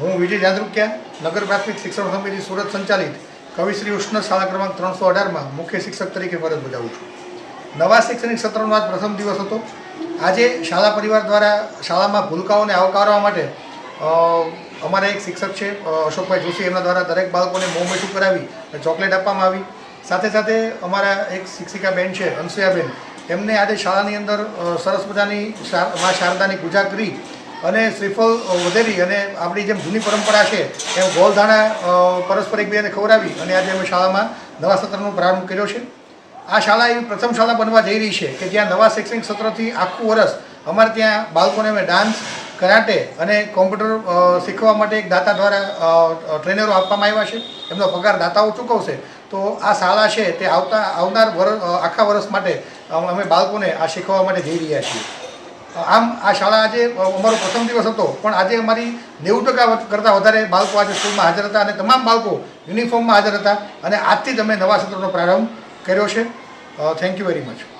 હું વિજય જાદરૂકિયા, નગર પ્રાથમિક શિક્ષણ સમિતિ સુરત સંચાલિત કવિશ્રી ઉષ્ણ શાળા ક્રમાંક ત્રણસો અઢારમાં મુખ્ય શિક્ષક તરીકે ફરજ બજાવું છું. નવા શૈક્ષણિક સત્રનો આજ પ્રથમ દિવસ હતો. આજે શાળા પરિવાર દ્વારા શાળામાં ભૂલકાઓને આવકારવા માટે અમારા એક શિક્ષક છે અશોકભાઈ જોશી, એમના દ્વારા દરેક બાળકોને મોં મીઠું કરાવી ચોકલેટ આપવામાં આવી. સાથે સાથે અમારા એક શિક્ષિકા બેન છે, અનસુયાબેન. એમને આજે શાળાની અંદર સરસ મજાની મા શારદાની પૂજા કરી અને શ્રીફળ વધેરી અને આપણી જેમ જૂની પરંપરા છે, એમ ગોલધાણા પરસ્પર એકબીજાને ખવડાવી અને આજે અમે શાળામાં નવા સત્રનો પ્રારંભ કર્યો છે. આ શાળા એવી પ્રથમ શાળા બનવા જઈ રહી છે કે જ્યાં નવા શૈક્ષણિક સત્રથી આખું વર્ષ અમારે ત્યાં બાળકોને અમે ડાન્સ, કરાટે અને કોમ્પ્યુટર શીખવા માટે એક દાતા દ્વારા ટ્રેનરો આપવામાં આવ્યા છે. એમનો પગાર દાતાઓ ચૂકવશે. તો આ શાળા છે તે આવતા, આવનાર વર આખા વર્ષ માટે અમે બાળકોને આ શીખવવા માટે જઈ રહ્યા છીએ. આમ આ શાળા આજે અમારો પ્રથમ દિવસ હતો, પણ આજે અમારી નેવું ટકા કરતાં વધારે બાળકો આજે સ્કૂલમાં હાજર હતા અને તમામ બાળકો યુનિફોર્મમાં હાજર હતા અને આજથી જ અમે નવા સત્રનો પ્રારંભ કર્યો છે. Thank you very much